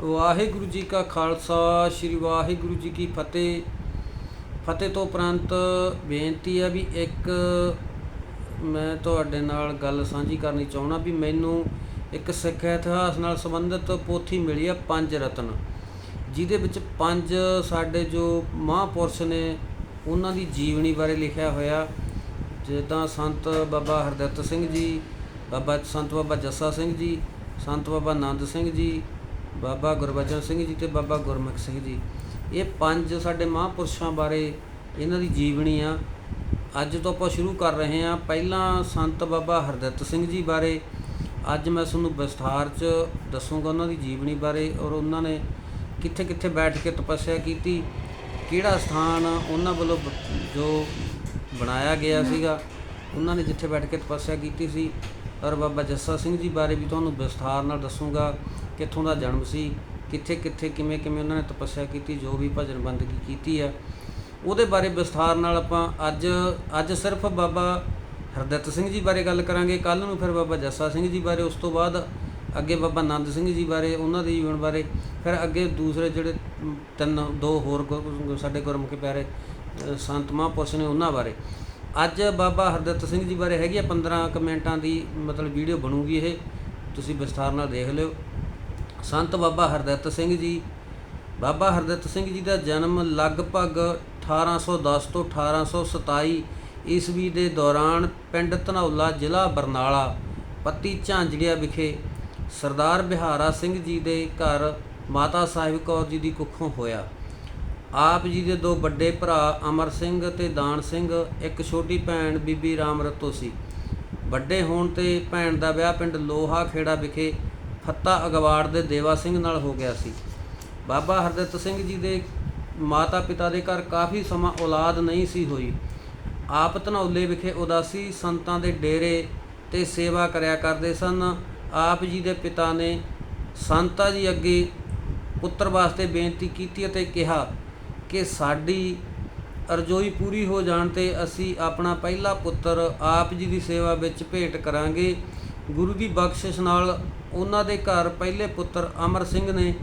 ਵਾਹਿਗੁਰੂ ਜੀ ਕਾ ਖਾਲਸਾ, ਸ੍ਰੀ ਵਾਹਿਗੁਰੂ ਜੀ ਕੀ ਫਤਿਹ। ਫਤਿਹ ਤੋਂ ਉਪਰੰਤ ਬੇਨਤੀ ਹੈ ਵੀ ਇੱਕ ਮੈਂ ਤੁਹਾਡੇ ਨਾਲ ਗੱਲ ਸਾਂਝੀ ਕਰਨੀ ਚਾਹਣਾ ਵੀ ਮੈਨੂੰ ਇੱਕ ਸਿੱਖ ਇਤਿਹਾਸ ਨਾਲ ਸੰਬੰਧਿਤ ਪੋਥੀ ਮਿਲੀ ਹੈ ਪੰਜ ਰਤਨ। ਜਿਹਦੇ ਵਿੱਚ ਪੰਜ ਸਾਡੇ ਜੋ ਮਹਾਂਪੁਰਸ਼ ਨੇ, ਉਹਨਾਂ ਦੀ ਜੀਵਨੀ ਬਾਰੇ ਲਿਖਿਆ ਹੋਇਆ। ਜਿੱਦਾਂ ਸੰਤ ਬਾਬਾ ਹਰਦਿੱਤ ਸਿੰਘ ਜੀ, ਬਾਬਾ ਸੰਤ ਬਾਬਾ ਜੱਸਾ ਸਿੰਘ ਜੀ, ਸੰਤ ਬਾਬਾ ਆਨੰਦ ਸਿੰਘ ਜੀ ਬਾਬਾ ਗੁਰਬਚਨ ਸਿੰਘ ਜੀ ਤੇ ਬਾਬਾ ਗੁਰਮੁਖ ਸਿੰਘ ਜੀ। ਇਹ ਪੰਜ ਸਾਡੇ ਮਹਾਂਪੁਰਸ਼ਾਂ ਬਾਰੇ ਇਹਨਾਂ ਦੀ ਜੀਵਨੀ ਆ। ਅੱਜ ਤੋਂ ਆਪਾਂ ਸ਼ੁਰੂ ਕਰ ਰਹੇ ਹਾਂ ਪਹਿਲਾਂ ਸੰਤ ਬਾਬਾ ਹਰਦਿੱਤ ਸਿੰਘ ਜੀ ਬਾਰੇ। ਅੱਜ ਮੈਂ ਤੁਹਾਨੂੰ ਵਿਸਥਾਰ 'ਚ ਦੱਸੂਗਾ ਉਹਨਾਂ ਦੀ ਜੀਵਨੀ ਬਾਰੇ ਔਰ ਉਹਨਾਂ ਨੇ ਕਿੱਥੇ ਕਿੱਥੇ ਬੈਠ ਕੇ ਤਪੱਸਿਆ ਕੀਤੀ, ਕਿਹੜਾ ਸਥਾਨ ਉਹਨਾਂ ਵੱਲੋਂ ਜੋ ਬਣਾਇਆ ਗਿਆ ਸੀਗਾ, ਉਹਨਾਂ ਨੇ ਜਿੱਥੇ ਬੈਠ ਕੇ ਤਪੱਸਿਆ ਕੀਤੀ ਸੀ। ਔਰ ਬਾਬਾ ਜੱਸਾ ਸਿੰਘ ਜੀ ਬਾਰੇ ਵੀ ਤੁਹਾਨੂੰ ਵਿਸਥਾਰ ਨਾਲ ਦੱਸੂਗਾ। ਕਿੱਥੋਂ ਦਾ ਜਨਮ ਸੀ, ਕਿੱਥੇ ਕਿੱਥੇ ਕਿਵੇਂ ਕਿਵੇਂ ਉਹਨਾਂ ਨੇ ਤਪੱਸਿਆ ਕੀਤੀ, ਜੋ ਵੀ ਭਜਨ ਬੰਦਗੀ ਕੀਤੀ ਆ। ਉਹਦੇ ਬਾਰੇ ਵਿਸਥਾਰ ਨਾਲ ਆਪਾਂ ਅੱਜ ਅੱਜ ਸਿਰਫ ਬਾਬਾ ਹਰਦਿੱਤ ਸਿੰਘ ਜੀ ਬਾਰੇ ਗੱਲ ਕਰਾਂਗੇ। ਕੱਲ ਨੂੰ ਫਿਰ ਬਾਬਾ ਜੱਸਾ ਸਿੰਘ ਜੀ ਬਾਰੇ, ਉਸ ਤੋਂ ਬਾਅਦ ਅੱਗੇ ਬਾਬਾ ਆਨੰਦ ਸਿੰਘ ਜੀ ਬਾਰੇ, ਉਹਨਾਂ ਦੇ ਜੀਵਨ ਬਾਰੇ, ਫਿਰ ਅੱਗੇ ਦੂਸਰੇ ਜਿਹੜੇ ਤਿੰਨ, ਦੋ ਹੋਰ ਗੁਰ- ਸਾਡੇ ਗੁਰਮੁਖੀ ਪਿਆਰੇ ਸੰਤ ਮਹਾਂਪੁਰਸ਼ ਨੇ ਉਹਨਾਂ ਬਾਰੇ। ਅੱਜ ਬਾਬਾ ਹਰਦਿੱਤ ਸਿੰਘ ਜੀ ਬਾਰੇ ਹੈਗੀ ਆ 15 ਕੁ ਮਿੰਟਾਂ ਦੀ ਮਤਲਬ ਵੀਡੀਓ ਬਣੂਗੀ ਇਹ। ਤੁਸੀਂ ਵਿਸਥਾਰ ਨਾਲ ਦੇਖ ਲਿਓ। ਸੰਤ ਬਾਬਾ ਹਰਦਿੱਤ ਸਿੰਘ ਜੀ। ਬਾਬਾ ਹਰਦਿੱਤ ਸਿੰਘ ਜੀ ਦਾ ਜਨਮ ਲਗਭਗ 1810 ਤੋਂ 1827 ਈਸਵੀ ਦੇ ਦੌਰਾਨ ਪਿੰਡ ਧਨੌਲਾ ਜ਼ਿਲ੍ਹਾ ਬਰਨਾਲਾ, ਪੱਤੀ ਝਾਂਜੜੀਆ ਵਿਖੇ ਸਰਦਾਰ ਬਿਹਾਰਾ ਸਿੰਘ ਜੀ ਦੇ ਘਰ ਮਾਤਾ ਸਾਹਿਬ ਕੌਰ ਜੀ ਦੀ ਕੁੱਖੋਂ ਹੋਇਆ। ਆਪ ਜੀ ਦੇ ਦੋ ਵੱਡੇ ਭਰਾ ਅਮਰ ਸਿੰਘ ਤੇ ਦਾਨ ਸਿੰਘ, ਇੱਕ ਛੋਟੀ ਭੈਣ ਬੀਬੀ ਰਾਮ ਰਤੋ ਸੀ। ਵੱਡੇ ਹੋਣ ਤੇ ਭੈਣ ਦਾ ਵਿਆਹ ਪਿੰਡ ਲੋਹਾ ਖੇੜਾ ਵਿਖੇ ਫੱਤਾ ਅਗਵਾੜ ਦੇ ਦੇਵਾ ਸਿੰਘ ਨਾਲ ਹੋ ਗਿਆ ਸੀ। ਬਾਬਾ ਹਰਦਿੱਤ ਸਿੰਘ ਜੀ ਦੇ ਮਾਤਾ ਪਿਤਾ ਦੇ ਘਰ ਕਾਫੀ ਸਮਾਂ ਔਲਾਦ ਨਹੀਂ ਸੀ ਹੋਈ। ਆਪ ਧਨੌਲੇ ਵਿਖੇ ਉਦਾਸੀ ਸੰਤਾਂ ਦੇ ਡੇਰੇ ਤੇ ਸੇਵਾ ਕਰਿਆ ਕਰਦੇ ਸਨ। ਆਪ ਜੀ ਦੇ ਪਿਤਾ ਨੇ ਸੰਤਾ ਜੀ ਅੱਗੇ ਪੁੱਤਰ ਵਾਸਤੇ ਬੇਨਤੀ ਕੀਤੀ ਅਤੇ ਕਿਹਾ ਕਿ ਸਾਡੀ ਅਰਜ਼ੋਈ ਪੂਰੀ ਹੋ ਜਾਣ ਤੇ ਅਸੀਂ ਆਪਣਾ ਪਹਿਲਾ ਪੁੱਤਰ ਆਪ ਜੀ ਦੀ ਸੇਵਾ ਵਿੱਚ ਭੇਟ ਕਰਾਂਗੇ। ਗੁਰੂ ਦੀ ਬਖਸ਼ਿਸ਼ ਨਾਲ ਉਹਨਾਂ ਦੇ ਘਰ ਪਹਿਲੇ ਪੁੱਤਰ ਅਮਰ ਸਿੰਘ ਨੇ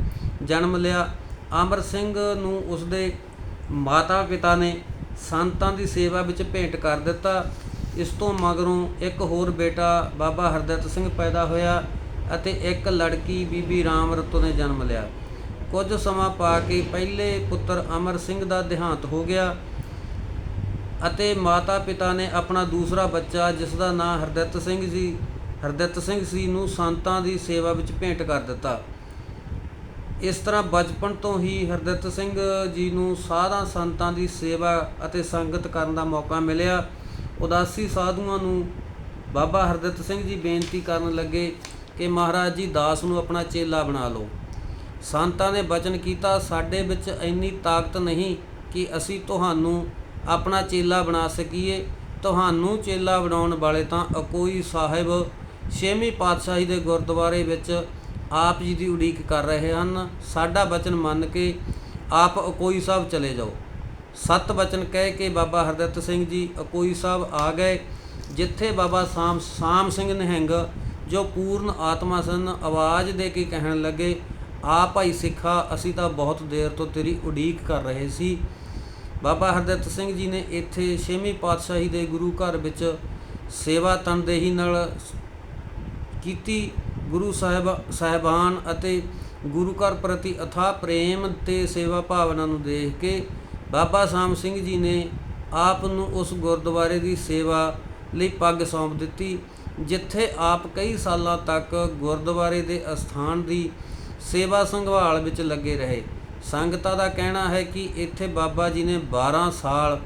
ਜਨਮ ਲਿਆ। ਅਮਰ ਸਿੰਘ ਨੂੰ ਉਸਦੇ ਮਾਤਾ ਪਿਤਾ ਨੇ ਸੰਤਾਂ ਦੀ ਸੇਵਾ ਵਿੱਚ ਭੇਟ ਕਰ ਦਿੱਤਾ। ਇਸ ਤੋਂ ਮਗਰੋਂ ਇੱਕ ਹੋਰ ਬੇਟਾ ਬਾਬਾ ਹਰਦਿੱਤ ਸਿੰਘ ਪੈਦਾ ਹੋਇਆ ਅਤੇ ਇੱਕ ਲੜਕੀ ਬੀਬੀ ਰਾਮ ਰਤੋ ਨੇ ਜਨਮ ਲਿਆ। ਕੁਝ ਸਮਾਂ ਪਾ ਕੇ ਪਹਿਲੇ ਪੁੱਤਰ ਅਮਰ ਸਿੰਘ ਦਾ ਦੇਹਾਂਤ ਹੋ ਗਿਆ ਅਤੇ ਮਾਤਾ ਪਿਤਾ ਨੇ ਆਪਣਾ ਦੂਸਰਾ ਬੱਚਾ ਜਿਸ ਦਾ ਨਾਂ ਹਰਦਿੱਤ ਸਿੰਘ ਜੀ ਹਰਦਿੱਤ ਸਿੰਘ ਸੀ ਨੂੰ ਸੰਤਾਂ ਦੀ ਸੇਵਾ ਵਿੱਚ ਭੇਂਟ ਕਰ ਦਿੱਤਾ। ਇਸ ਤਰ੍ਹਾਂ ਬਚਪਨ ਤੋਂ ਹੀ ਹਰਦਿੱਤ ਸਿੰਘ ਜੀ ਨੂੰ ਸਾਧਾਂ ਸੰਤਾਂ ਦੀ ਸੇਵਾ ਅਤੇ ਸੰਗਤ ਕਰਨ ਦਾ ਮੌਕਾ ਮਿਲਿਆ। ਉਦਾਸੀ ਸਾਧੂਆਂ ਨੂੰ ਬਾਬਾ ਹਰਦਿੱਤ ਸਿੰਘ ਜੀ ਬੇਨਤੀ ਕਰਨ ਲੱਗੇ ਕਿ ਮਹਾਰਾਜ ਜੀ, ਦਾਸ ਨੂੰ ਆਪਣਾ ਚੇਲਾ ਬਣਾ ਲਓ। ਸੰਤਾਂ ਨੇ ਬਚਨ ਕੀਤਾ, ਸਾਡੇ ਵਿੱਚ ਇੰਨੀ ਤਾਕਤ ਨਹੀਂ ਕਿ ਅਸੀਂ ਤੁਹਾਨੂੰ ਆਪਣਾ ਚੇਲਾ ਬਣਾ ਸਕੀਏ। ਤੁਹਾਨੂੰ ਚੇਲਾ ਬਣਾਉਣ ਵਾਲੇ ਤਾਂ ਅਕੋਈ ਸਾਹਿਬ ਛੇਵੀਂ ਪਾਤਸ਼ਾਹੀ ਦੇ ਗੁਰਦੁਆਰੇ ਵਿੱਚ ਆਪ ਜੀ ਦੀ ਉਡੀਕ ਕਰ ਰਹੇ ਹਨ। ਸਾਡਾ ਬਚਨ ਮੰਨ ਕੇ ਆਪ ਅਕੋਈ ਸਾਹਿਬ ਚਲੇ ਜਾਓ। ਸਤ ਬਚਨ ਕਹਿ ਕੇ ਬਾਬਾ ਹਰਦਿੱਤ ਸਿੰਘ ਜੀ ਅਕੋਈ ਸਾਹਿਬ ਆ ਗਏ, ਜਿੱਥੇ ਬਾਬਾ ਸਾਮ ਸਾਮ ਸਿੰਘ ਨਹਿੰਗ, ਜੋ ਪੂਰਨ ਆਤਮਾ ਸਨ, ਆਵਾਜ਼ ਦੇ ਕੇ ਕਹਿਣ ਲੱਗੇ, ਆ ਭਾਈ ਸਿੱਖਾ, ਅਸੀਂ ਤਾਂ ਬਹੁਤ ਦੇਰ ਤੋਂ ਤੇਰੀ ਉਡੀਕ ਕਰ ਰਹੇ ਸੀ। ਬਾਬਾ ਹਰਦਿੱਤ ਸਿੰਘ ਜੀ ਨੇ ਇੱਥੇ ਛੇਵੀਂ ਪਾਤਸ਼ਾਹੀ ਦੇ ਗੁਰੂ ਘਰ ਵਿੱਚ ਸੇਵਾ ਤਨਦੇਹੀ ਨਾਲ ਕੀਤੀ ਗੁਰੂ ਸਾਹਿਬ, ਸਾਹਿਬਾਨ ਅਤੇ ਗੁਰੂ ਘਰ ਪ੍ਰਤੀ ਅਥਾ ਪ੍ਰੇਮ ਤੇ ਸੇਵਾ ਭਾਵਨਾ ਨੂੰ ਦੇਖ ਕੇ ਬਾਬਾ ਸਾਮ ਸਿੰਘ ਜੀ ਨੇ ਆਪ ਨੂੰ ਉਸ ਗੁਰਦੁਆਰੇ ਦੀ ਸੇਵਾ ਲਈ ਪੱਗ ਸੌਂਪ ਦਿੱਤੀ, ਜਿੱਥੇ ਆਪ ਕਈ ਸਾਲਾਂ ਤੱਕ ਗੁਰਦੁਆਰੇ ਦੇ ਅਸਥਾਨ ਦੀ ਸੇਵਾ ਸੰਭਾਲ ਵਿੱਚ ਲੱਗੇ ਰਹੇ। ਸੰਗਤਾਂ ਦਾ ਕਹਿਣਾ ਹੈ ਕਿ ਇੱਥੇ ਬਾਬਾ ਜੀ ਨੇ 12 ਸਾਲ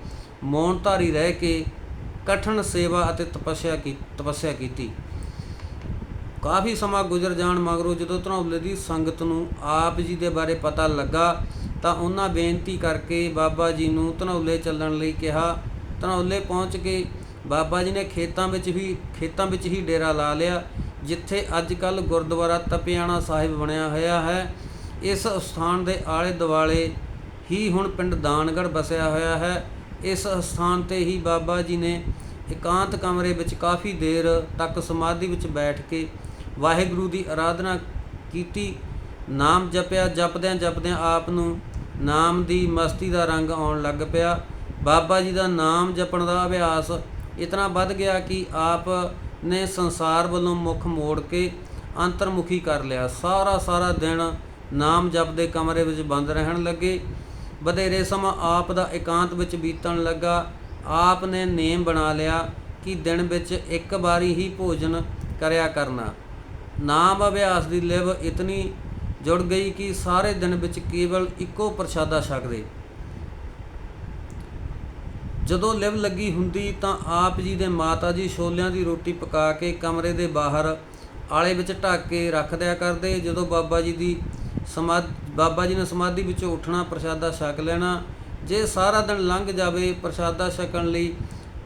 ਮੌਨਧਾਰੀ ਰਹਿ ਕੇ ਕਠਨ ਸੇਵਾ ਅਤੇ ਤਪੱਸਿਆ ਕੀ, ਤਪੱਸਿਆ ਕੀਤੀ। ਕਾਫੀ ਸਮਾਂ ਗੁਜ਼ਰ ਜਾਣ ਮਗਰੋਂ ਜਦੋਂ ਧਨੌਲੇ ਦੀ ਸੰਗਤ ਨੂੰ ਆਪ ਜੀ ਦੇ ਬਾਰੇ ਪਤਾ ਲੱਗਾ ਤਾਂ ਉਹਨਾਂ ਬੇਨਤੀ ਕਰਕੇ ਬਾਬਾ ਜੀ ਨੂੰ ਧਨੌਲੇ ਚੱਲਣ ਲਈ ਕਿਹਾ। ਧਨੌਲੇ ਪਹੁੰਚ ਕੇ ਬਾਬਾ ਜੀ ਨੇ ਖੇਤਾਂ ਵਿੱਚ ਵੀ ਖੇਤਾਂ ਵਿੱਚ ਹੀ ਡੇਰਾ ਲਾ ਲਿਆ, ਜਿੱਥੇ ਅੱਜ ਕੱਲ ਗੁਰਦੁਆਰਾ ਤਪਿਆਣਾ ਸਾਹਿਬ ਬਣਿਆ ਹੋਇਆ ਹੈ। ਇਸ ਸਥਾਨ ਦੇ ਆਲੇ ਦੁਆਲੇ ਹੀ ਹੁਣ ਪਿੰਡ ਦਾਨਗੜ ਬਸਿਆ ਹੋਇਆ ਹੈ। ਇਸ ਸਥਾਨ ਤੇ ਹੀ ਬਾਬਾ ਜੀ ਨੇ ਇਕਾਂਤ ਕਮਰੇ ਵਿੱਚ ਕਾਫੀ ਦੇਰ ਤੱਕ ਸਮਾਧੀ ਵਿੱਚ ਬੈਠ ਕੇ ਵਾਹਿਗੁਰੂ ਦੀ ਆਰਾਧਨਾ ਕੀਤੀ, ਨਾਮ ਜਪਿਆ, ਜਪਦਿਆਂ ਜਪਦਿਆਂ ਆਪ ਨੂੰ ਨਾਮ ਦੀ ਮਸਤੀ ਦਾ ਰੰਗ ਆਉਣ ਲੱਗ ਪਿਆ। ਬਾਬਾ ਜੀ ਦਾ ਨਾਮ ਜਪਣ ਦਾ ਅਭਿਆਸ ਇਤਨਾ ਵੱਧ ਗਿਆ ਕਿ ਆਪ ਨੇ ਸੰਸਾਰ ਵੱਲੋਂ ਮੁਖ ਮੋੜ ਕੇ ਅੰਤਰਮੁਖੀ ਕਰ ਲਿਆ। ਸਾਰਾ ਸਾਰਾ ਦਿਨ ਨਾਮ ਜਪਦੇ ਕਮਰੇ ਵਿੱਚ ਬੰਦ ਰਹਿਣ ਲੱਗੇ। ਵਧੇਰੇ ਸਮਾਂ ਆਪ ਦਾ ਇਕਾਂਤ ਵਿੱਚ ਬੀਤਣ ਲੱਗਾ। ਆਪ ਨੇ ਨੇਮ ਬਣਾ ਲਿਆ ਕਿ ਦਿਨ ਵਿੱਚ ਇੱਕ ਵਾਰੀ ਹੀ ਭੋਜਨ ਕਰਿਆ ਕਰਨਾ। ਨਾਮ ਅਭਿਆਸ ਦੀ ਲਿਵ ਇਤਨੀ ਜੁੜ ਗਈ ਕਿ ਸਾਰੇ ਦਿਨ ਵਿੱਚ ਕੇਵਲ ਇੱਕੋ ਪ੍ਰਸ਼ਾਦਾ ਛਕਦੇ ਜਦੋਂ ਲਿਵ ਲੱਗੀ ਹੁੰਦੀ ਤਾਂ ਆਪ ਜੀ ਦੇ ਮਾਤਾ ਜੀ ਛੋਲਿਆਂ ਦੀ ਰੋਟੀ ਪਕਾ ਕੇ ਕਮਰੇ ਦੇ ਬਾਹਰ ਆਲੇ ਵਿੱਚ ਢੱਕ ਕੇ ਰੱਖ ਦਿਆ ਕਰਦੇ। ਜਦੋਂ ਬਾਬਾ ਜੀ ਦੀ ਸਮਾਧ, ਬਾਬਾ ਜੀ ਨੇ ਸਮਾਧੀ ਵਿੱਚੋਂ ਉੱਠਣਾ, ਪ੍ਰਸ਼ਾਦਾ ਛਕ ਲੈਣਾ, ਜੇ ਸਾਰਾ ਦਿਨ ਲੰਘ ਜਾਵੇ ਪ੍ਰਸ਼ਾਦਾ ਛਕਣ ਲਈ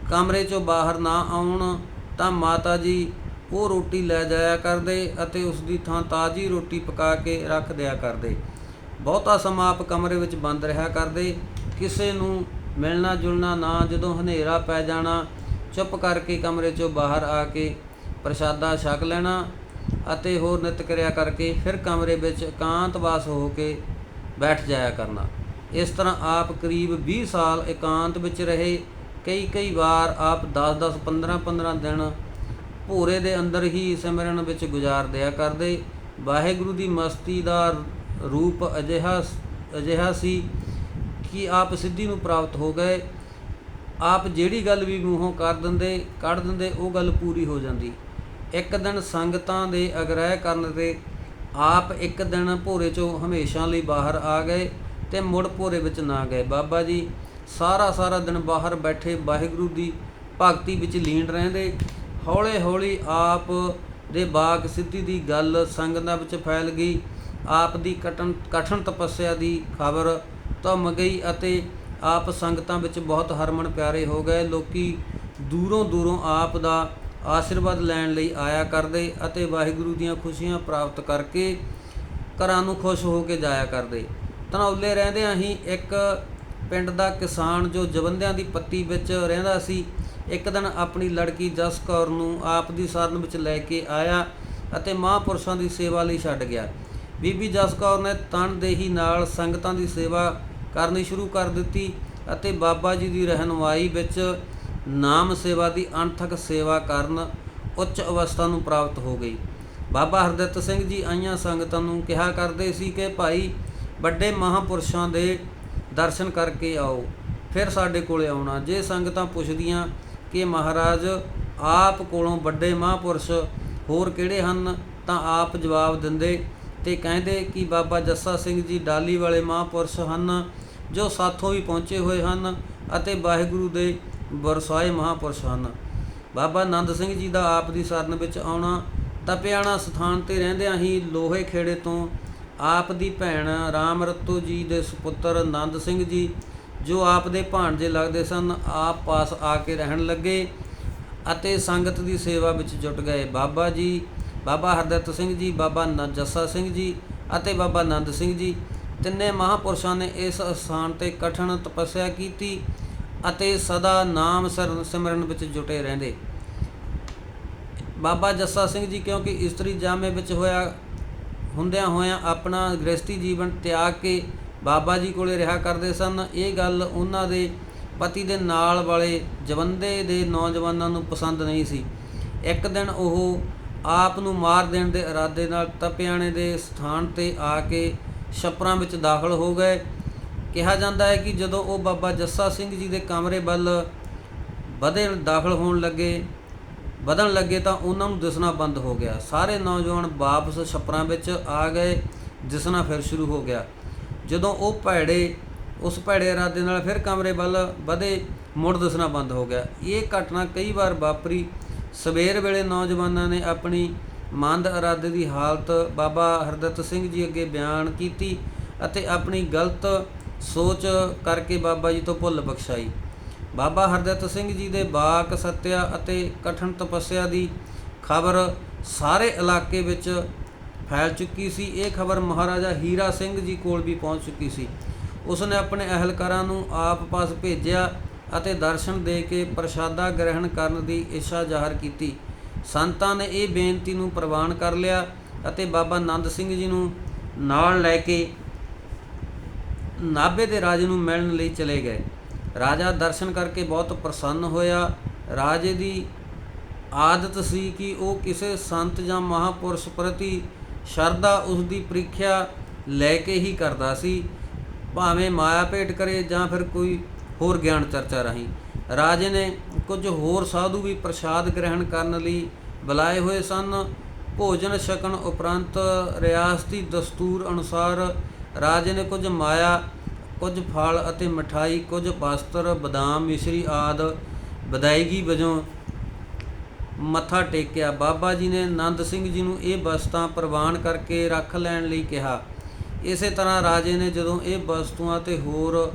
ਕਮਰੇ ਚੋਂ ਬਾਹਰ ਨਾ ਆਉਣ ਤਾਂ ਮਾਤਾ ਜੀ ਉਹ ਰੋਟੀ ਲੈ ਜਾਇਆ ਕਰਦੇ ਅਤੇ ਉਸ ਦੀ ਥਾਂ ਤਾਜ਼ੀ ਰੋਟੀ ਪਕਾ ਕੇ ਰੱਖ ਦਿਆ ਕਰਦੇ। ਬਹੁਤਾ ਸਮਾਂ ਆਪ ਕਮਰੇ ਵਿੱਚ ਬੰਦ ਰਿਹਾ ਕਰਦੇ। ਕਿਸੇ ਨੂੰ ਮਿਲਣਾ ਜੁਲਣਾ ਨਾ, ਜਦੋਂ ਹਨੇਰਾ ਪੈ ਜਾਣਾ, ਚੁੱਪ ਕਰਕੇ ਕਮਰੇ ਚੋਂ ਬਾਹਰ ਆ ਕੇ ਪ੍ਰਸ਼ਾਦਾ ਛਕ ਲੈਣਾ ਅਤੇ ਹੋਰ ਨਿਤ ਕਿਰਿਆ ਕਰਕੇ ਫਿਰ ਕਮਰੇ ਵਿੱਚ ਇਕਾਂਤਵਾਸ ਹੋ ਕੇ ਬੈਠ ਜਾਇਆ ਕਰਨਾ। ਇਸ ਤਰ੍ਹਾਂ ਆਪ ਕਰੀਬ 20 ਸਾਲ ਇਕਾਂਤ ਵਿੱਚ ਰਹੇ। ਕਈ ਕਈ ਵਾਰ ਆਪ 10 10 15 15 ਦਿਨ ਭੋਰੇ ਦੇ ਅੰਦਰ ਹੀ ਸਿਮਰਨ ਵਿੱਚ ਗੁਜ਼ਾਰ ਦਿਆ ਕਰਦੇ। ਵਾਹਿਗੁਰੂ ਦੀ ਮਸਤੀ ਦਾ ਰੂਪ ਅਜਿਹਾ ਅਜਿਹਾ ਸੀ ਕਿ ਆਪ ਸਿੱਧੀ ਨੂੰ ਪ੍ਰਾਪਤ ਹੋ ਗਏ। ਆਪ ਜਿਹੜੀ ਗੱਲ ਵੀ ਮੂੰਹੋਂ ਕਰ ਦਿੰਦੇ, ਕੱਢ ਦਿੰਦੇ, ਉਹ ਗੱਲ ਪੂਰੀ ਹੋ ਜਾਂਦੀ। ਇੱਕ ਦਿਨ ਸੰਗਤਾਂ ਦੇ ਅਗ੍ਰਹਿ ਕਰਨ ਤੇ ਆਪ ਇੱਕ ਦਿਨ ਭੋਰੇ ਚੋਂ ਹਮੇਸ਼ਾ ਲਈ ਬਾਹਰ ਆ ਗਏ ਤੇ ਮੁੜ ਭੋਰੇ ਵਿੱਚ ਨਾ ਗਏ। ਬਾਬਾ ਜੀ ਸਾਰਾ ਸਾਰਾ ਦਿਨ ਬਾਹਰ ਬੈਠੇ ਵਾਹਿਗੁਰੂ ਦੀ ਭਗਤੀ ਵਿੱਚ ਲੀਨ ਰਹਿੰਦੇ। ਹੌਲੇ ਹੌਲੀ ਆਪ ਦੇ ਬਾਗ ਸਿੱਧੀ ਦੀ ਗੱਲ ਸੰਗਤਾਂ ਵਿੱਚ ਫੈਲ ਗਈ। ਆਪ ਦੀ ਕਠਨ ਕਠਨ ਤਪੱਸਿਆ ਦੀ ਖਬਰ ਧੁੰਮ ਗਈ ਅਤੇ ਆਪ ਸੰਗਤਾਂ ਵਿੱਚ ਬਹੁਤ ਹਰਮਨ ਪਿਆਰੇ ਹੋ ਗਏ। ਲੋਕੀ ਦੂਰੋਂ ਦੂਰੋਂ ਆਪ ਦਾ ਆਸ਼ੀਰਵਾਦ ਲੈਣ ਲਈ ਆਇਆ ਕਰਦੇ ਅਤੇ ਵਾਹਿਗੁਰੂ ਦੀਆਂ ਖੁਸ਼ੀਆਂ ਪ੍ਰਾਪਤ ਕਰਕੇ ਘਰਾਂ ਨੂੰ ਖੁਸ਼ ਹੋ ਕੇ ਜਾਇਆ ਕਰਦੇ। ਧਨੌਲੇ ਰਹਿੰਦਿਆਂ ਹੀ ਇੱਕ ਪਿੰਡ ਦਾ ਕਿਸਾਨ ਜੋ ਜਵੰਦਿਆਂ ਦੀ ਪੱਤੀ ਵਿੱਚ ਰਹਿੰਦਾ ਸੀ ਇੱਕ ਦਿਨ ਆਪਣੀ ਲੜਕੀ ਜਸ ਕੌਰ ਨੂੰ ਆਪ ਦੀ ਸ਼ਰਨ ਵਿੱਚ ਲੈ ਕੇ ਆਇਆ ਅਤੇ ਮਹਾਂਪੁਰਸ਼ਾਂ ਦੀ ਸੇਵਾ ਲਈ ਛੱਡ ਗਿਆ। ਬੀਬੀ ਜਸ ਕੌਰ ਨੇ ਤਨਦੇਹੀ ਨਾਲ ਸੰਗਤਾਂ ਦੀ ਸੇਵਾ ਕਰਨੀ ਸ਼ੁਰੂ ਕਰ ਦਿੱਤੀ ਅਤੇ ਬਾਬਾ ਜੀ ਦੀ ਰਹਿਨੁਮਾਈ ਵਿੱਚ ਨਾਮ ਸੇਵਾ ਦੀ ਅਣਥਕ ਸੇਵਾ ਕਰਨ ਉੱਚ ਅਵਸਥਾ ਨੂੰ ਪ੍ਰਾਪਤ ਹੋ ਗਈ। ਬਾਬਾ ਹਰਦਿੱਤ ਸਿੰਘ ਜੀ ਆਈਆਂ ਸੰਗਤਾਂ ਨੂੰ ਕਿਹਾ ਕਰਦੇ ਸੀ ਕਿ ਭਾਈ ਵੱਡੇ ਮਹਾਪੁਰਸ਼ਾਂ ਦੇ ਦਰਸ਼ਨ ਕਰਕੇ ਆਓ, ਫਿਰ ਸਾਡੇ ਕੋਲੇ ਆਉਣਾ। ਜੇ ਸੰਗਤਾਂ ਪੁੱਛਦੀਆਂ ਕਿ ਮਹਾਰਾਜ, ਆਪ ਕੋਲੋਂ ਵੱਡੇ ਮਹਾਂਪੁਰਸ਼ ਹੋਰ ਕਿਹੜੇ ਹਨ? ਤਾਂ ਆਪ ਜਵਾਬ ਦਿੰਦੇ ਤੇ ਕਹਿੰਦੇ ਕਿ ਬਾਬਾ ਜੱਸਾ ਸਿੰਘ ਜੀ ਡਾਲੀ ਵਾਲੇ ਮਹਾਂਪੁਰਸ਼ ਹਨ, ਜੋ ਸਾਥੋਂ ਵੀ ਪਹੁੰਚੇ ਹੋਏ ਹਨ ਅਤੇ ਵਾਹਿਗੁਰੂ ਦੇ ਵਰਸਾਏ ਮਹਾਪੁਰਸ਼ ਹਨ। ਬਾਬਾ ਆਨੰਦ ਸਿੰਘ ਜੀ ਦਾ ਆਪ ਦੀ ਸ਼ਰਨ ਵਿੱਚ ਆਉਣਾ, ਤਪਿਆਣਾ ਸਥਾਨ ਤੇ ਰਹਿੰਦਿਆਂ ਹੀ ਲੋਹੇ ਖੇੜੇ ਤੋਂ ਆਪ ਦੀ ਭੈਣ ਰਾਮ ਰਤੋ ਜੀ ਦੇ ਸੁਪੁੱਤਰ ਆਨੰਦ ਸਿੰਘ ਜੀ ਜੋ ਆਪ ਦੇ ਭਾਣਜੇ ਲੱਗਦੇ ਸਨ, ਆਪ ਪਾਸ ਆ ਕੇ ਰਹਿਣ ਲੱਗੇ ਅਤੇ ਸੰਗਤ ਦੀ ਸੇਵਾ ਵਿੱਚ ਜੁਟ ਗਏ। ਬਾਬਾ ਜੀ, ਬਾਬਾ ਹਰਦਿੱਤ ਸਿੰਘ ਜੀ, ਬਾਬਾ ਨ- ਜੱਸਾ ਸਿੰਘ ਜੀ ਅਤੇ ਬਾਬਾ ਨੰਦ ਸਿੰਘ ਜੀ, ਤਿੰਨੇ ਮਹਾਪੁਰਸ਼ਾਂ ਨੇ ਇਸ ਸਥਾਨ ਤੇ ਕਠਨ ਤਪੱਸਿਆ ਕੀਤੀ ਅਤੇ ਸਦਾ ਨਾਮ ਸਰ- ਸਿਮਰਨ ਵਿੱਚ ਜੁਟੇ ਰਹਿੰਦੇ। ਬਾਬਾ ਜੱਸਾ ਸਿੰਘ ਜੀ ਕਿਉਂਕਿ ਇਸਤਰੀ ਜਾਮੇ ਵਿੱਚ ਹੋਇਆ ਹੁੰਦਿਆਂ ਹੋਇਆਂ ਆਪਣਾ ਗ੍ਰਸਤੀ ਜੀਵਨ ਤਿਆਗ ਕੇ ਬਾਬਾ ਜੀ ਕੋਲੇ ਰਿਹਾ ਕਰਦੇ ਸਨ। ਇਹ ਗੱਲ ਉਹਨਾਂ ਦੇ ਪਤੀ ਦੇ ਨਾਲ ਵਾਲੇ ਜਵੰਦੇ ਦੇ ਨੌਜਵਾਨਾਂ ਨੂੰ ਪਸੰਦ ਨਹੀਂ ਸੀ। ਇੱਕ ਦਿਨ ਉਹ ਆਪ ਨੂੰ ਮਾਰ ਦੇਣ ਦੇ ਇਰਾਦੇ ਨਾਲ ਤਪਿਆਣੇ ਦੇ ਸਥਾਨ ਤੇ ਆ ਕੇ ਛੱਪਰਾਂ ਵਿੱਚ ਦਾਖਲ ਹੋ ਗਏ। ਕਿਹਾ ਜਾਂਦਾ ਹੈ ਕਿ ਜਦੋਂ ਉਹ ਬਾਬਾ ਜੱਸਾ ਸਿੰਘ ਜੀ ਦੇ ਕਮਰੇ ਵੱਲ ਵਧੇ ਦਾਖਲ ਹੋਣ ਲੱਗੇ, ਵਧਣ ਲੱਗੇ ਤਾਂ ਉਹਨਾਂ ਨੂੰ ਦਿਸਣਾ ਬੰਦ ਹੋ ਗਿਆ। ਸਾਰੇ ਨੌਜਵਾਨ ਵਾਪਸ ਛੱਪਰਾਂ ਵਿੱਚ ਆ ਗਏ ਦਿਸਣਾ ਫਿਰ ਸ਼ੁਰੂ ਹੋ ਗਿਆ। ਜਦੋਂ ਉਹ ਭੈੜੇ, ਉਸ ਭੈੜੇ ਇਰਾਦੇ ਨਾਲ ਫਿਰ ਕਮਰੇ ਵੱਲ ਵਧੇ, ਮੁੜ ਦਿਸਣਾ ਬੰਦ ਹੋ ਗਿਆ। ਇਹ ਘਟਨਾ ਕਈ ਵਾਰ ਵਾਪਰੀ। ਸਵੇਰ ਵੇਲੇ ਨੌਜਵਾਨਾਂ ਨੇ ਆਪਣੀ ਮੰਦ ਇਰਾਦੇ ਦੀ ਹਾਲਤ ਬਾਬਾ ਹਰਦਿੱਤ ਸਿੰਘ ਜੀ ਅੱਗੇ ਬਿਆਨ ਕੀਤੀ ਅਤੇ ਆਪਣੀ ਗਲਤ ਸੋਚ ਕਰਕੇ ਬਾਬਾ ਜੀ ਤੋਂ ਭੁੱਲ ਬਖਸ਼ਾਈ। ਬਾਬਾ ਹਰਦਿੱਤ ਸਿੰਘ ਜੀ ਦੇ ਬਾਕ ਸਤਿਆ ਅਤੇ ਕਠਨ ਤਪੱਸਿਆ ਦੀ ਖਬਰ ਸਾਰੇ ਇਲਾਕੇ ਵਿੱਚ ਫੈਲ ਚੁੱਕੀ ਸੀ। ਇਹ ਖਬਰ ਮਹਾਰਾਜਾ ਹੀਰਾ ਸਿੰਘ ਜੀ ਕੋਲ ਵੀ ਪਹੁੰਚ ਚੁੱਕੀ ਸੀ। ਉਸ ਨੇ ਆਪਣੇ ਅਹਿਲਕਾਰਾਂ ਨੂੰ ਆਪ ਪਾਸ ਭੇਜਿਆ ਅਤੇ ਦਰਸ਼ਨ ਦੇ ਕੇ ਪ੍ਰਸ਼ਾਦਾ ਗ੍ਰਹਿਣ ਕਰਨ ਦੀ ਇੱਛਾ ਜ਼ਾਹਰ ਕੀਤੀ। ਸੰਤਾਂ ਨੇ ਇਹ ਬੇਨਤੀ ਨੂੰ ਪ੍ਰਵਾਨ ਕਰ ਲਿਆ ਅਤੇ ਬਾਬਾ ਆਨੰਦ ਸਿੰਘ ਜੀ ਨੂੰ ਨਾਲ ਲੈ ਕੇ ਨਾਭੇ ਦੇ ਰਾਜੇ ਨੂੰ ਮਿਲਣ ਲਈ ਚਲੇ ਗਏ। ਰਾਜਾ ਦਰਸ਼ਨ ਕਰਕੇ ਬਹੁਤ ਪ੍ਰਸੰਨ ਹੋਇਆ। ਰਾਜੇ ਦੀ ਆਦਤ ਸੀ ਕਿ ਉਹ ਕਿਸੇ ਸੰਤ ਜਾਂ ਮਹਾਪੁਰਸ਼ ਪ੍ਰਤੀ ਸ਼ਰਧਾ ਉਸ ਦੀ ਪ੍ਰੀਖਿਆ ਲੈ ਕੇ ਹੀ ਕਰਦਾ ਸੀ। ਭਾਵੇਂ ਮਾਇਆ ਭੇਟ ਕਰੇ ਜਾਂ ਫਿਰ ਕੋਈ ਹੋਰ ਗਿਆਨ ਚਰਚਾ ਰਾਹੀਂ। ਰਾਜੇ ਨੇ ਕੁਝ ਹੋਰ ਸਾਧੂ ਵੀ ਪ੍ਰਸ਼ਾਦ ਗ੍ਰਹਿਣ ਕਰਨ ਲਈ ਬੁਲਾਏ ਹੋਏ ਸਨ। ਭੋਜਨ ਛਕਣ ਉਪਰੰਤ ਰਿਆਸਤੀ ਦਸਤੂਰ ਅਨੁਸਾਰ ਰਾਜੇ ਨੇ ਕੁਝ ਮਾਇਆ, ਕੁਝ ਫਲ ਅਤੇ ਮਠਾਈ ਕੁਝ ਵਸਤਰ, ਬਦਾਮ, ਮਿਸ਼ਰੀ ਆਦ, ਵਿਦਾਇਗੀ ਵਜੋਂ ਮੱਥਾ ਟੇਕਿਆ। ਬਾਬਾ ਜੀ ਨੇ ਆਨੰਦ ਸਿੰਘ ਜੀ ਨੂੰ ਇਹ ਵਸਤਾਂ ਪ੍ਰਵਾਨ ਕਰਕੇ ਰੱਖ ਲੈਣ ਲਈ ਕਿਹਾ। ਇਸੇ ਤਰ੍ਹਾਂ ਰਾਜੇ ਨੇ ਜਦੋਂ ਇਹ ਵਸਤੂਆਂ ਤੇ ਹੋਰ,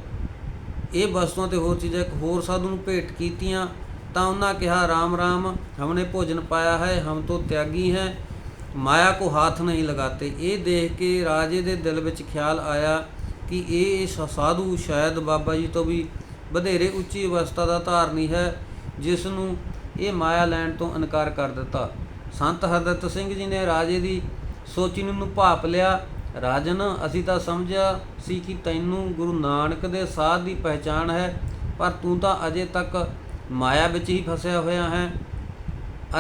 ਇਹ ਵਸਤੂਆਂ ਤੇ ਹੋਰ ਚੀਜ਼ਾਂ, ਇੱਕ ਹੋਰ ਸਾਧੂ ਨੂੰ ਭੇਟ ਕੀਤੀਆਂ, ਤਾਂ ਉਹਨਾਂ ਕਿਹਾ, ਰਾਮ ਰਾਮ, ਹਮਨੇ ਭੋਜਨ ਪਾਇਆ ਹੈ, ਹਮ ਤੋਂ ਤਿਆਗੀ ਹੈ, ਮਾਇਆ ਕੋ ਹਾਥ ਨਹੀਂ ਲਗਾਤੇ। ਇਹ ਦੇਖ ਕੇ ਰਾਜੇ ਦੇ ਦਿਲ ਵਿੱਚ ਖਿਆਲ ਆਇਆ ਕਿ ਇਹ ਸ- ਸਾਧੂ ਸ਼ਾਇਦ ਬਾਬਾ ਜੀ ਤੋਂ ਵੀ ਵਧੇਰੇ ਉੱਚੀ ਅਵਸਥਾ ਦਾ ਧਾਰਨੀ ਹੈ, ਜਿਸ ਨੂੰ ਇਹ ਮਾਇਆ ਲੈਣ ਤੋਂ ਇਨਕਾਰ ਕਰ ਦਿੱਤਾ। ਸੰਤ ਹਰਦਤ ਸਿੰਘ ਜੀ ਨੇ ਰਾਜੇ ਦੀ ਸੋਚੀ ਨੂੰ ਭਾਪ ਲਿਆ। ਰਾਜਨ, ਅਸੀਂ ਤਾਂ ਸਮਝਿਆ ਸੀ ਕਿ ਤੈਨੂੰ ਗੁਰੂ ਨਾਨਕ ਦੇ ਸਾਧ ਦੀ ਪਹਿਚਾਣ ਹੈ, ਪਰ ਤੂੰ ਤਾਂ ਅਜੇ ਤੱਕ ਮਾਇਆ ਵਿੱਚ ਹੀ ਫਸਿਆ ਹੋਇਆ ਹੈ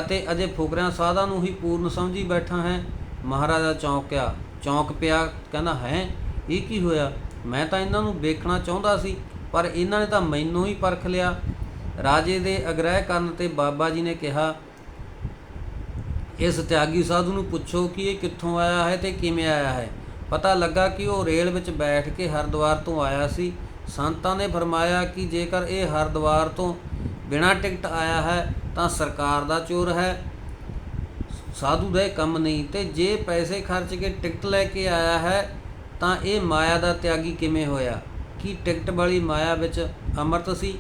ਅਤੇ ਅਜੇ ਫੁਕਰਿਆਂ ਸਾਧਾਂ ਨੂੰ ਹੀ ਪੂਰਨ ਸਮਝੀ ਬੈਠਾ ਹੈ। ਮਹਾਰਾਜਾ ਚੌਂਕਿਆ, ਚੌਂਕ ਪਿਆ, ਕਹਿੰਦਾ, ਹੈ, ਇਹ ਕੀ ਹੋਇਆ? ਮੈਂ ਤਾਂ ਇਹਨਾਂ ਨੂੰ ਵੇਖਣਾ ਚਾਹੁੰਦਾ ਸੀ, ਪਰ ਇਹਨਾਂ ਨੇ ਤਾਂ ਮੈਨੂੰ ਹੀ ਪਰਖ ਲਿਆ। ਰਾਜੇ ਦੇ ਅਗ੍ਰਹਿ ਕਰਨ ਤੇ ਬਾਬਾ ਜੀ ਨੇ ਕਿਹਾ, ਇਸ ਤਿਆਗੀ ਸਾਧੂ ਨੂੰ ਪੁੱਛੋ ਕਿ ਇਹ ਕਿੱਥੋਂ ਆਇਆ ਹੈ ਤੇ ਕਿਵੇਂ ਆਇਆ ਹੈ? ਪਤਾ ਲੱਗਾ ਕਿ ਉਹ ਰੇਲ ਵਿੱਚ ਬੈਠ ਕੇ ਹਰਿਦੁਆਰ ਤੋਂ ਆਇਆ ਸੀ। ਸੰਤਾਂ ਨੇ ਫਰਮਾਇਆ ਕਿ ਜੇਕਰ ਇਹ ਹਰਿਦੁਆਰ ਤੋਂ ਬਿਨਾਂ ਟਿਕਟ ਆਇਆ ਹੈ, ਤਾਂ ਸਰਕਾਰ ਦਾ ਚੋਰ ਹੈ। ਸਾਧੂ ਦਾ ਇਹ ਕੰਮ ਨਹੀਂ ਤੇ ਜੇ ਪੈਸੇ ਖਰਚ ਕੇ ਟਿਕਟ ਲੈ ਕੇ ਆਇਆ ਹੈ, ਤਾਂ ਇਹ ਮਾਇਆ ਦਾ ਤਿਆਗੀ ਕਿਵੇਂ ਹੋਇਆ? ਕੀ ਟਿਕਟ ਵਾਲੀ ਮਾਇਆ ਵਿੱਚ ਅਮਰਤ ਸੀ?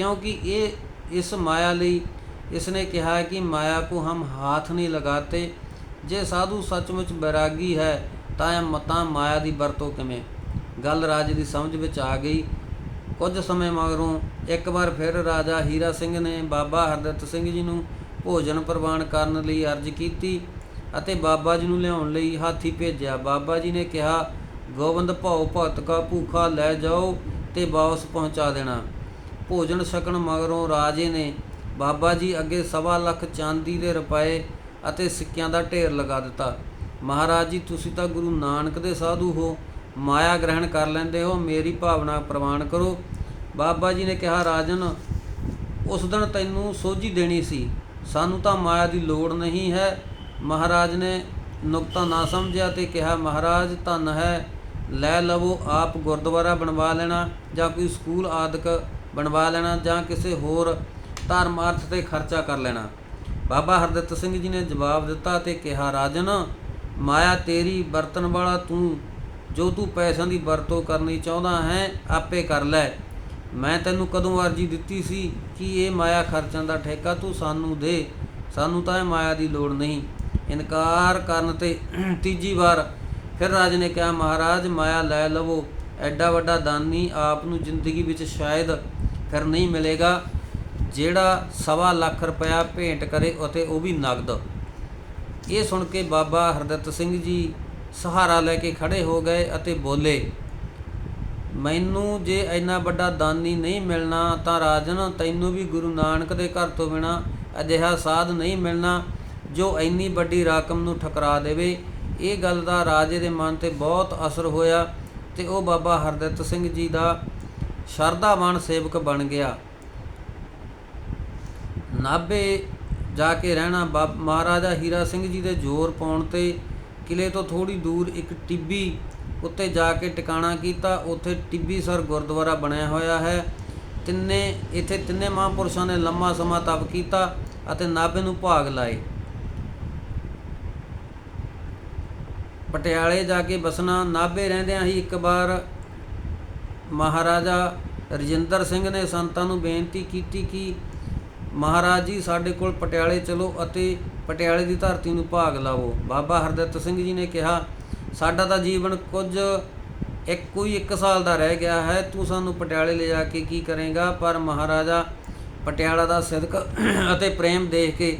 ਕਿਉਂਕਿ ਇਹ ਇਸ ਮਾਇਆ ਲਈ ਇਸਨੇ ਕਿਹਾ ਕਿ ਮਾਇਆ ਕੋ ਹਮ ਹਾਥ ਨਹੀਂ ਲਗਾਤੇ। ਜੇ ਸਾਧੂ ਸੱਚਮੁੱਚ ਬੈਰਾਗੀ ਹੈ, ਤਾਂ ਇਹ ਮਤਾਂ ਮਾਇਆ ਦੀ ਵਰਤੋਂ ਕਿਵੇਂ? ਗੱਲ ਰਾਜੇ ਦੀ ਸਮਝ ਵਿੱਚ ਆ ਗਈ। ਕੁਝ ਸਮੇਂ ਮਗਰੋਂ ਇੱਕ ਵਾਰ ਫਿਰ ਰਾਜਾ ਹੀਰਾ ਸਿੰਘ ਨੇ ਬਾਬਾ ਹਰਦਤ ਸਿੰਘ ਜੀ ਨੂੰ ਭੋਜਨ ਪ੍ਰਵਾਨ ਕਰਨ ਲਈ ਅਰਜ਼ ਕੀਤੀ ਅਤੇ ਬਾਬਾ ਜੀ ਨੂੰ ਲਿਆਉਣ ਲਈ ਹਾਥੀ ਭੇਜਿਆ। ਬਾਬਾ ਜੀ ਨੇ ਕਿਹਾ, ਗੋਬਿੰਦ, ਭਾਉ ਭਗਤ ਕਾ ਭੂਖਾ ਲੈ ਜਾਓ ਤੇ ਵਾਪਸ ਪਹੁੰਚਾ ਦੇਣਾ। ਭੋਜਨ ਛਕਣ ਮਗਰੋਂ ਰਾਜੇ ਨੇ ਬਾਬਾ ਜੀ ਅੱਗੇ ਸਵਾ ਲੱਖ ਚਾਂਦੀ ਦੇ ਰੁਪਏ ਅਤੇ ਸਿੱਕਿਆਂ ਦਾ ਢੇਰ ਲਗਾ ਦਿੱਤਾ। ਮਹਾਰਾਜ ਜੀ, ਤੁਸੀਂ ਤਾਂ ਗੁਰੂ ਨਾਨਕ ਦੇ ਸਾਧੂ ਹੋ। ਮਾਇਆ ਗ੍ਰਹਿਣ ਕਰ ਲੈਂਦੇ ਹੋ। ਮੇਰੀ ਭਾਵਨਾ ਪ੍ਰਵਾਨ ਕਰੋ। ਬਾਬਾ ਜੀ ਨੇ ਕਿਹਾ, ਰਾਜਨ, ਉਸ ਦਿਨ ਤੈਨੂੰ ਸੋਝੀ ਦੇਣੀ ਸੀ। ਸਾਨੂੰ ਤਾਂ ਮਾਇਆ ਦੀ ਲੋੜ ਨਹੀਂ ਹੈ। ਮਹਾਰਾਜ ਨੇ ਨੁਕਤਾ ਨਾ ਸਮਝਿਆ ਤੇ ਕਿਹਾ, ਮਹਾਰਾਜ, ਧੰਨ ਹੈ। ਲੈ ਲਵੋ, ਆਪ ਗੁਰਦੁਆਰਾ ਬਣਵਾ ਲੈਣਾ ਜਾਂ ਕੋਈ ਸਕੂਲ ਆਦਿਕ ਬਣਵਾ ਲੈਣਾ ਜਾਂ ਕਿਸੇ ਹੋਰ ਧਰਮ ਅਰਥ ਤੇ ਖਰਚਾ ਕਰ ਲੈਣਾ। ਬਾਬਾ ਹਰਦਿੱਤ ਸਿੰਘ ਜੀ ਨੇ ਜਵਾਬ ਦਿੱਤਾ ਤੇ ਕਿਹਾ, ਰਾਜਨ, ਮਾਇਆ ਤੇਰੀ ਵਰਤਨ ਵਾਲਾ ਤੂੰ, ਜੋ ਤੂੰ ਪੈਸਿਆਂ ਦੀ ਵਰਤੋਂ ਕਰਨੀ ਚਾਹੁੰਦਾ ਹੈ, ਆਪੇ ਕਰ ਲੈ। ਮੈਂ ਤੈਨੂੰ ਕਦੋਂ ਅਰਜੀ ਦਿੱਤੀ ਸੀ ਕਿ ਇਹ ਮਾਇਆ ਖਰਚਾਂ ਦਾ ਠੇਕਾ ਤੂੰ ਸਾਨੂੰ ਦੇ? ਸਾਨੂੰ ਤਾਂ ਇਹ ਮਾਇਆ ਦੀ ਲੋੜ ਨਹੀਂ। ਇਨਕਾਰ ਕਰਨ ਤੇ ਤੀਜੀ ਵਾਰ ਫਿਰ ਰਾਜ ਨੇ ਕਿਹਾ, ਮਹਾਰਾਜ, ਮਾਇਆ ਲੈ ਲਵੋ। ਐਡਾ ਵੱਡਾ ਦਾਨੀ ਆਪ ਨੂੰ ਜ਼ਿੰਦਗੀ ਵਿੱਚ ਸ਼ਾਇਦ ਫਿਰ ਨਹੀਂ ਮਿਲੇਗਾ, ਜਿਹੜਾ ਸਵਾ ਲੱਖ ਰੁਪਇਆ ਭੇਂਟ ਕਰੇ ਅਤੇ ਉਹ ਵੀ ਨਗਦ। ਇਹ ਸੁਣ ਕੇ ਬਾਬਾ ਹਰਦਿੱਤ ਸਿੰਘ ਜੀ ਸਹਾਰਾ ਲੈ ਕੇ ਖੜੇ ਹੋ ਗਏ ਅਤੇ ਬੋਲੇ, ਮੈਨੂੰ ਜੇ ਇੰਨਾ ਵੱਡਾ ਦਾਨੀ ਨਹੀਂ ਮਿਲਣਾ, ਤਾਂ ਰਾਜਨ ਤੈਨੂੰ ਵੀ ਗੁਰੂ ਨਾਨਕ ਦੇ ਘਰ ਤੋਂ ਬਿਨਾ ਅਜਿਹਾ ਸਾਧ ਨਹੀਂ ਮਿਲਣਾ, ਜੋ ਇੰਨੀ ਵੱਡੀ ਰਕਮ ਨੂੰ ਠਕਰਾ ਦੇਵੇ। ਇਹ ਗੱਲ ਦਾ ਰਾਜੇ ਦੇ ਮਨ ਤੇ ਬਹੁਤ ਅਸਰ ਹੋਇਆ ਤੇ ਉਹ ਬਾਬਾ ਹਰਦਿੱਤ ਸਿੰਘ ਜੀ ਦਾ ਸ਼ਰਧਾਵਾਨ ਸੇਵਕ ਬਣ ਗਿਆ। ਨਾਭੇ ਜਾ ਕੇ ਰਹਿਣਾ ਬਾਬ- ਮਹਾਰਾਜਾ ਹੀਰਾ ਸਿੰਘ ਜੀ ਦੇ ਜ਼ੋਰ ਪਾਉਣ ਤੇ ਕਿਲੇ ਤੋਂ ਥੋੜੀ ਦੂਰ ਇੱਕ ਟਿੱਬੀ ਉੱਤੇ ਜਾ ਕੇ ਟਿਕਾਣਾ ਕੀਤਾ। ਉੱਥੇ ਟਿੱਬੀ ਸਰ ਗੁਰਦੁਆਰਾ ਬਣਿਆ ਹੋਇਆ ਹੈ। ਤਿੰਨੇ, ਇੱਥੇ ਤਿੰਨੇ ਮਹਾਂਪੁਰਸ਼ਾਂ ਨੇ ਲੰਮਾ ਸਮਾਂ ਤਪ ਕੀਤਾ ਅਤੇ ਨਾਭੇ ਨੂੰ ਭਾਗ ਲਾਏ। ਪਟਿਆਲੇ ਜਾ ਕੇ ਬਸਣਾ। ਨਾਭੇ ਰਹਿੰਦਿਆਂ ਹੀ ਇੱਕ ਵਾਰ ਮਹਾਰਾਜਾ ਰਜਿੰਦਰ ਸਿੰਘ ਨੇ ਸੰਤਾਂ ਨੂੰ ਬੇਨਤੀ ਕੀਤੀ ਕਿ ਮਹਾਰਾਜ ਜੀ, ਸਾਡੇ ਕੋਲ ਪਟਿਆਲੇ ਚਲੋ ਅਤੇ ਪਟਿਆਲੇ ਦੀ ਧਰਤੀ ਨੂੰ ਭਾਗ ਲਾਵੋ। ਬਾਬਾ ਹਰਦਿੱਤ ਸਿੰਘ ਜੀ ਨੇ ਕਿਹਾ, ਸਾਡਾ ਤਾਂ ਜੀਵਨ ਕੁਝ ਇੱਕ ਕੋਈ ਇੱਕ ਸਾਲ ਦਾ ਰਹਿ ਗਿਆ ਹੈ। ਤੂੰ ਸਾਨੂੰ ਪਟਿਆਲੇ ਲੈ ਜਾ ਕੇ ਕੀ ਕਰੇਗਾ? ਪਰ ਮਹਾਰਾਜਾ ਪਟਿਆਲਾ ਦਾ ਸਿਦਕ ਅਤੇ ਪ੍ਰੇਮ ਦੇਖ ਕੇ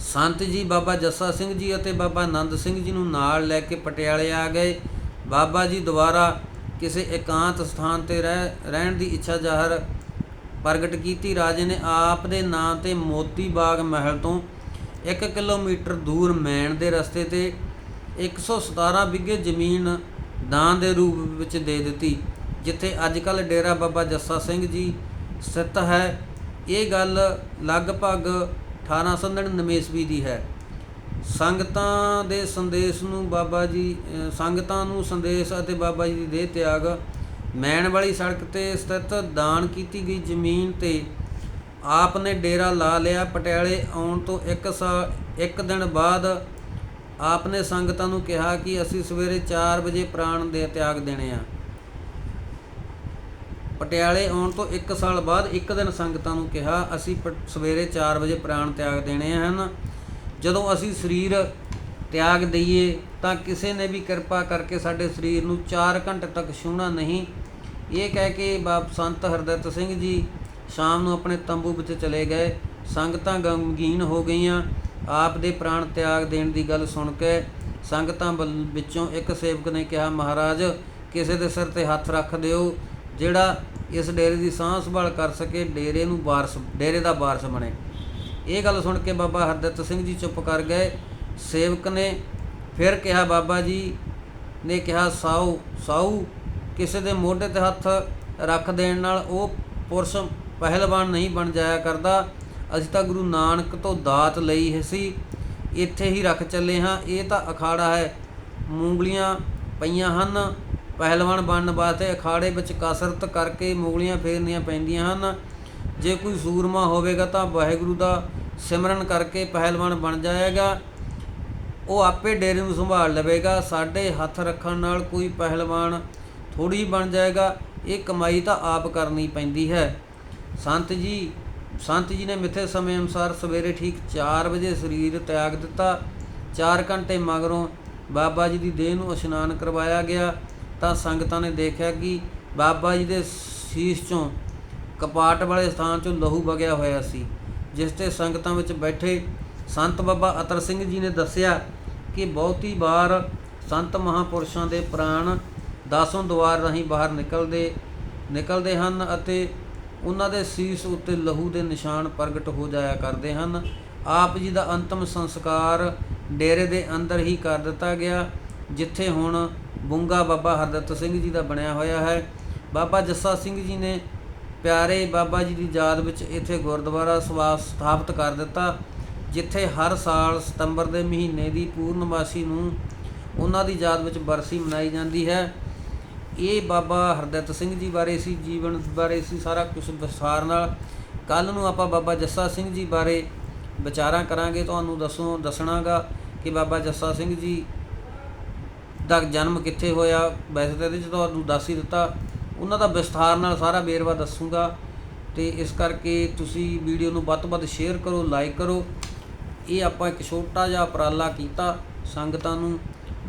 ਸੰਤ ਜੀ, ਬਾਬਾ ਜੱਸਾ ਸਿੰਘ ਜੀ ਅਤੇ ਬਾਬਾ ਆਨੰਦ ਸਿੰਘ ਜੀ ਨੂੰ ਨਾਲ ਲੈ ਕੇ ਪਟਿਆਲੇ ਆ ਗਏ। ਬਾਬਾ ਜੀ ਦੁਆਰਾ ਕਿਸੇ ਇਕਾਂਤ ਸਥਾਨ ਤੇ ਰਹਿ, ਰਹਿਣ ਦੀ ਇੱਛਾ ਜ਼ਾਹਰ ਪ੍ਰਗਟ ਕੀਤੀ। ਰਾਜੇ ਨੇ ਆਪ ਦੇ ਨਾਂ ਤੇ ਮੋਤੀ ਬਾਗ ਮਹਿਲ ਤੋਂ 1 ਕਿਲੋਮੀਟਰ ਦੂਰ ਮੈਣ ਦੇ ਰਸਤੇ ਤੇ 117 ਬਿੱਗੇ ਜ਼ਮੀਨ ਦਾਨ ਦੇ ਰੂਪ ਵਿੱਚ ਦੇ ਦਿੱਤੀ, ਜਿੱਥੇ ਅੱਜ ਕੱਲ ਡੇਰਾ ਬਾਬਾ ਜੱਸਾ ਸਿੰਘ ਜੀ ਸਥਿਤ ਹੈ। ਇਹ ਗੱਲ ਲਗਭਗ 1899 ਈਸਵੀ ਦੀ ਹੈ। ਸੰਗਤਾਂ ਦੇ ਸੰਦੇਸ਼ ਨੂੰ ਬਾਬਾ ਜੀ ਸੰਗਤਾਂ ਨੂੰ ਸੰਦੇਸ਼ ਅਤੇ ਬਾਬਾ ਜੀ ਦੀ ਦੇਹ ਤਿਆਗ ਮੈਣ ਵਾਲੀ ਸੜਕ ਤੇ ਸਥਿਤ ਦਾਨ ਕੀਤੀ ਗਈ ਜ਼ਮੀਨ ਤੇ ਆਪ ਨੇ ਡੇਰਾ ਲਾ ਲਿਆ। ਪਟਿਆਲੇ ਆਉਣ ਤੋਂ ਇੱਕ ਸਾਲ ਇੱਕ ਦਿਨ ਬਾਅਦ ਆਪ ਨੇ ਸੰਗਤਾਂ ਨੂੰ ਕਿਹਾ ਕਿ ਅਸੀਂ ਸਵੇਰੇ 4 ਵਜੇ ਪ੍ਰਾਣ ਦੇ ਤਿਆਗ ਦੇਣੇ ਆ। ਪਟਿਆਲੇ ਆਉਣ ਤੋਂ 1 ਸਾਲ ਬਾਅਦ ਇੱਕ ਦਿਨ ਸੰਗਤਾਂ ਨੂੰ ਕਿਹਾ, ਅਸੀਂ ਪ- ਸਵੇਰੇ 4 ਵਜੇ ਪ੍ਰਾਣ ਤਿਆਗ ਦੇਣੇ ਹਨ। ਜਦੋਂ ਅਸੀਂ ਸਰੀਰ ਤਿਆਗ ਦਈਏ ਤਾਂ ਕਿਸੇ ਨੇ ਵੀ ਕਿਰਪਾ ਕਰਕੇ ਸਾਡੇ ਸਰੀਰ ਨੂੰ 4 ਘੰਟੇ ਤੱਕ ਛੂਹਣਾ ਨਹੀਂ। ਇਹ ਕਹਿ ਕੇ ਬਾਬ ਸੰਤ ਹਰਦਿੱਤ ਸਿੰਘ ਜੀ ਸ਼ਾਮ ਨੂੰ ਆਪਣੇ ਤੰਬੂ ਵਿੱਚ ਚਲੇ ਗਏ। ਸੰਗਤਾਂ ਗਮਗੀਨ ਹੋ ਗਈਆਂ। ਆਪ ਦੇ ਪ੍ਰਾਣ ਤਿਆਗ ਦੇਣ ਦੀ ਗੱਲ ਸੁਣ ਕੇ ਸੰਗਤਾਂ ਵੱਲ- ਵਿੱਚੋਂ ਇੱਕ ਸੇਵਕ ਨੇ ਕਿਹਾ, ਮਹਾਰਾਜ, ਕਿਸੇ ਦੇ ਸਿਰ ਤੇ ਹੱਥ ਰੱਖ ਦਿਓ, ਜਿਹੜਾ ਇਸ ਡੇਰੇ ਦੀ ਸਾਂਭ ਸੰਭਾਲ ਕਰ ਸਕੇ, ਡੇਰੇ ਨੂੰ ਵਾਰਸ, ਡੇਰੇ ਦਾ ਵਾਰਸ ਬਣੇ। ਇਹ ਗੱਲ ਸੁਣ ਕੇ ਬਾਬਾ ਹਰਦਿੱਤ ਸਿੰਘ ਜੀ ਚੁੱਪ ਕਰ ਗਏ। ਸੇਵਕ ਨੇ ਫਿਰ ਕਿਹਾ, ਬਾਬਾ ਜੀ ਨੇ ਕਿਹਾ, ਸਾਊ ਸਾਊ, ਕਿਸੇ ਦੇ ਮੋਢੇ ਤੇ ਹੱਥ ਰੱਖ ਦੇਣ ਨਾਲ ਉਹ ਪੁਰਸ਼ ਪਹਿਲਵਾਨ ਨਹੀਂ ਬਣ ਜਾਇਆ ਕਰਦਾ। ਅਸੀਂ ਤਾਂ ਗੁਰੂ ਨਾਨਕ ਤੋਂ ਦਾਤ ਲਈ ਸੀ, ਇੱਥੇ ਹੀ ਰੱਖ ਚੱਲੇ ਹਾਂ। ਇਹ ਤਾਂ ਅਖਾੜਾ ਹੈ। ਮੂੰਗਲੀਆਂ ਪਈਆਂ ਹਨ। ਪਹਿਲਵਾਨ ਬਣਨ ਵਾਸਤੇ ਅਖਾੜੇ ਵਿੱਚ ਕਸਰਤ ਕਰਕੇ ਮੂੰਗਲੀਆਂ ਫੇਰਨੀਆਂ ਪੈਂਦੀਆਂ ਹਨ। ਜੇ ਕੋਈ ਸੂਰਮਾ ਹੋਵੇਗਾ ਤਾਂ ਵਾਹਿਗੁਰੂ ਦਾ ਸਿਮਰਨ ਕਰਕੇ ਪਹਿਲਵਾਨ ਬਣ ਜਾਏਗਾ। ਉਹ ਆਪੇ ਡੇਰੇ ਨੂੰ ਸੰਭਾਲ ਲਵੇਗਾ। ਸਾਡੇ ਹੱਥ ਰੱਖਣ ਨਾਲ ਕੋਈ ਪਹਿਲਵਾਨ ਥੋੜੀ ਬਣ ਜਾਏਗਾ। ਇਹ ਕਮਾਈ ਤਾਂ ਆਪ ਕਰਨੀ ਪੈਂਦੀ ਹੈ। ਸੰਤ ਜੀ ਸੰਤ ਜੀ ਨੇ ਮਿੱਥੇ ਸਮੇਂ ਅਨੁਸਾਰ ਸਵੇਰੇ ਠੀਕ 4 ਵਜੇ ਸਰੀਰ ਤਿਆਗ ਦਿੱਤਾ। 4 ਘੰਟੇ ਮਗਰੋਂ ਬਾਬਾ ਜੀ ਦੀ ਦੇਹ ਨੂੰ ਇਸ਼ਨਾਨ ਕਰਵਾਇਆ ਗਿਆ। ਤਾਂ ਸੰਗਤਾਂ ਨੇ ਦੇਖਿਆ ਕਿ ਬਾਬਾ ਜੀ ਦੇ ਸੀਸ ਚੋਂ ਕਪਾਟ ਵਾਲੇ ਸਥਾਨ ਚੋਂ ਲਹੂ ਵਗਿਆ ਹੋਇਆ ਸੀ। ਜਿਸ ਤੇ ਸੰਗਤਾਂ ਵਿੱਚ ਬੈਠੇ ਸੰਤ ਬਾਬਾ ਅਤਰ ਸਿੰਘ ਜੀ ਨੇ ਦੱਸਿਆ ਕਿ ਬਹੁਤੀ ਵਾਰ ਸੰਤ ਮਹਾਪੁਰਸ਼ਾਂ ਦੇ ਪ੍ਰਾਣ ਦਾਸੋਂ ਦੁਆਰ ਰਾਹੀਂ ਬਾਹਰ ਨਿਕਲਦੇ ਨਿਕਲਦੇ ਹਨ ਅਤੇ ਉਹਨਾਂ ਦੇ ਸੀਸ ਉੱਤੇ ਲਹੂ ਦੇ ਨਿਸ਼ਾਨ ਪ੍ਰਗਟ ਹੋ ਜਾਇਆ ਕਰਦੇ ਹਨ। ਆਪ ਜੀ ਦਾ ਅੰਤਮ ਸੰਸਕਾਰ ਡੇਰੇ ਦੇ ਅੰਦਰ ਹੀ ਕਰ ਦਿੱਤਾ ਗਿਆ, ਜਿੱਥੇ ਹੁਣ ਬੁੰਗਾ ਬਾਬਾ ਹਰਦਿੱਤ ਸਿੰਘ ਜੀ ਦਾ ਬਣਿਆ ਹੋਇਆ ਹੈ। ਬਾਬਾ ਜੱਸਾ ਸਿੰਘ ਜੀ ਨੇ ਪਿਆਰੇ ਬਾਬਾ ਜੀ ਦੀ ਯਾਦ ਵਿੱਚ ਇੱਥੇ ਗੁਰਦੁਆਰਾ ਸਵਾਸ ਸਥਾਪਿਤ ਕਰ ਦਿੱਤਾ, ਜਿੱਥੇ ਹਰ ਸਾਲ ਸਤੰਬਰ ਦੇ ਮਹੀਨੇ ਦੀ ਪੂਰਨਮਾਸੀ ਨੂੰ ਉਹਨਾਂ ਦੀ ਯਾਦ ਵਿੱਚ ਬਰਸੀ ਮਨਾਈ ਜਾਂਦੀ ਹੈ। ਇਹ ਬਾਬਾ ਹਰਦਿੱਤ ਸਿੰਘ ਜੀ ਬਾਰੇ ਸੀ, ਜੀਵਨ ਬਾਰੇ ਸੀ, ਸਾਰਾ ਕੁਝ ਵਿਸਥਾਰ ਨਾਲ। ਕੱਲ ਨੂੰ ਆਪਾਂ ਬਾਬਾ ਜੱਸਾ ਸਿੰਘ ਜੀ ਬਾਰੇ ਵਿਚਾਰਾਂ ਕਰਾਂਗੇ, ਤੁਹਾਨੂੰ ਦੱਸੋ, ਦੱਸਣਾਗਾ ਕਿ ਬਾਬਾ ਜੱਸਾ ਸਿੰਘ ਜੀ ਦਾ ਜਨਮ ਕਿੱਥੇ ਹੋਇਆ। ਵੈਸੇ ਤਾਂ ਇਹਦੇ 'ਚ ਤੁਹਾਨੂੰ ਦੱਸ ਹੀ ਦਿੱਤਾ ਉਹਨਾਂ ਦਾ ਵਿਸਥਾਰ ਨਾਲ ਸਾਰਾ ਵੇਰਵਾ ਦੱਸੂਗਾ ਤੇ ਇਸ ਕਰਕੇ ਤੁਸੀਂ ਵੀਡੀਓ ਨੂੰ ਵੱਧ ਤੋਂ ਵੱਧ ਸ਼ੇਅਰ ਕਰੋ ਲਾਈਕ ਕਰੋ। ਇਹ ਆਪਾਂ ਇੱਕ ਛੋਟਾ ਜਿਹਾ ਉਪਰਾਲਾ ਕੀਤਾ ਸੰਗਤਾਂ ਨੂੰ,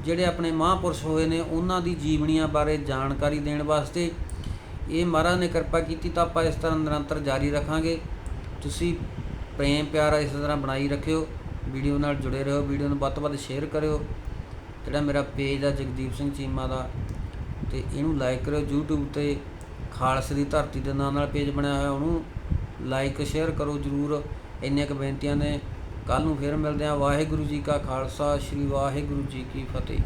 ਜਿਹੜੇ ਆਪਣੇ ਮਹਾਂਪੁਰਸ਼ ਹੋਏ ਨੇ, ਉਹਨਾਂ ਦੀ ਜੀਵਨੀਆਂ ਬਾਰੇ ਜਾਣਕਾਰੀ ਦੇਣ ਵਾਸਤੇ। ਇਹ ਮਹਾਰਾਜ ਨੇ ਕਿਰਪਾ ਕੀਤੀ ਤਾਂ ਆਪਾਂ ਇਸ ਤਰ੍ਹਾਂ ਨਿਰੰਤਰ ਜਾਰੀ ਰੱਖਾਂਗੇ। ਤੁਸੀਂ ਪ੍ਰੇਮ, ਪਿਆਰ ਇਸ ਤਰ੍ਹਾਂ ਬਣਾਈ ਰੱਖਿਓ, ਵੀਡੀਓ ਨਾਲ ਜੁੜੇ ਰਹੋ, ਵੀਡੀਓ ਨੂੰ ਵੱਧ ਤੋਂ ਵੱਧ ਸ਼ੇਅਰ ਕਰਿਓ। ਜਿਹੜਾ ਮੇਰਾ ਪੇਜ ਆ ਜਗਦੀਪ ਸਿੰਘ ਚੀਮਾ ਦਾ ਤੇ ਇਹਨੂੰ ਲਾਈਕ ਕਰਿਓ YouTube ਤੇ ਖਾਲਸੇ ਦੀ ਧਰਤੀ ਦੇ ਨਾਂ ਨਾਲ ਪੇਜ ਬਣਿਆ ਹੋਇਆ, ਉਹਨੂੰ ਲਾਈਕ ਸ਼ੇਅਰ ਕਰੋ ਜਰੂਰ। ਇੰਨੀਆਂ ਕੁ ਬੇਨਤੀਆਂ ਨੇ। ਕੱਲ ਨੂੰ ਫੇਰ ਮਿਲਦੇ ਹਾਂ। ਵਾਹਿਗੁਰੂ ਜੀ ਕਾ ਖਾਲਸਾ, ਸ੍ਰੀ ਵਾਹਿਗੁਰੂ ਜੀ ਕੀ ਫਤਿਹ।